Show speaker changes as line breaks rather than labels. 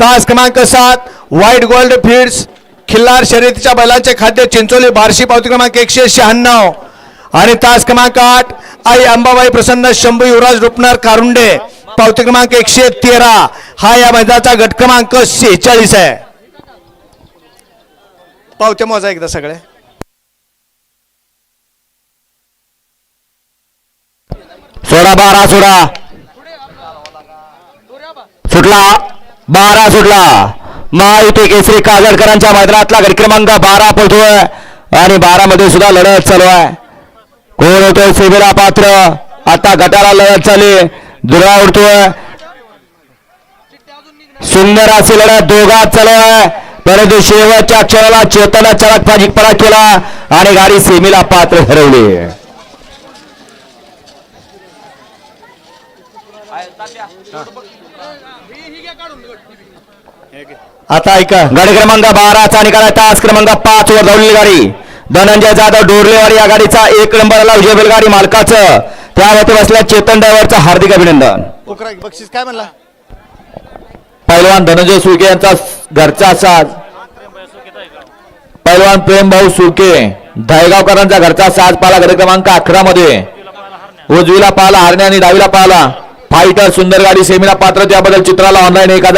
तास क्रमांक सात व्हाईट गोल्ड फीड्स खिल्लार शर्यतीच्या बैलांचे खाद्य चिंचोली बार्शी पावती क्रमांक एकशे शहाण्णव. आणि तास क्रमांक आठ आई अंबाबाई प्रसन्न शंभू युवराज रुपनार कारुंडे पावती क्रमांक एकशे तेरा. हा या मैदानाचा गट क्रमांक शेहेचाळीस आहे. पावते मोजा एकदा सगळे.
सोडा बारा सोडा. सुटला. बारा सुटला महायुती केसरी कागडकरांच्या मैदानातला गट क्रमांक बारा पडतोय आणि बारा मध्ये सुद्धा लढत चालू आहे. कोण होतोय? सेवेला पात्र. आता गटाला लढत चालली. दुरा उडतोय. सुंदर अशी लढत दोघात चालू आहे. परंतु शेवटच्या क्षणाला चेतना चळक फाजी पडा केला. आणि गाडी सेमीला पात्र ठरवली.
आता ऐका
गाडी क्रमांक बाराचा निकाल तास क्रमांक पाच वर धावलेली गाडी. धनंजय जाधव डोरलेवाडी या गाडीचा एक नंबरला विजय बैलगाडी मालकाचं. त्यावरती बसल्या चेतन ड्रायव्हरचं हार्दिक अभिनंदन.
बक्षीस काय म्हणला?
पैलवान धनंजय सुके यांचा घरचा साज पैलवान प्रेमभाऊ सुके दहेगावकरांचा घरचा साज पाला गट क्रमांक अकरा मध्ये. उजवीला पाहिला हरणे आणि डावीला पाहिला फायटर सुंदर गाडी सेमीला पात्र त्याबद्दल चित्राला ऑनलाईन एखादा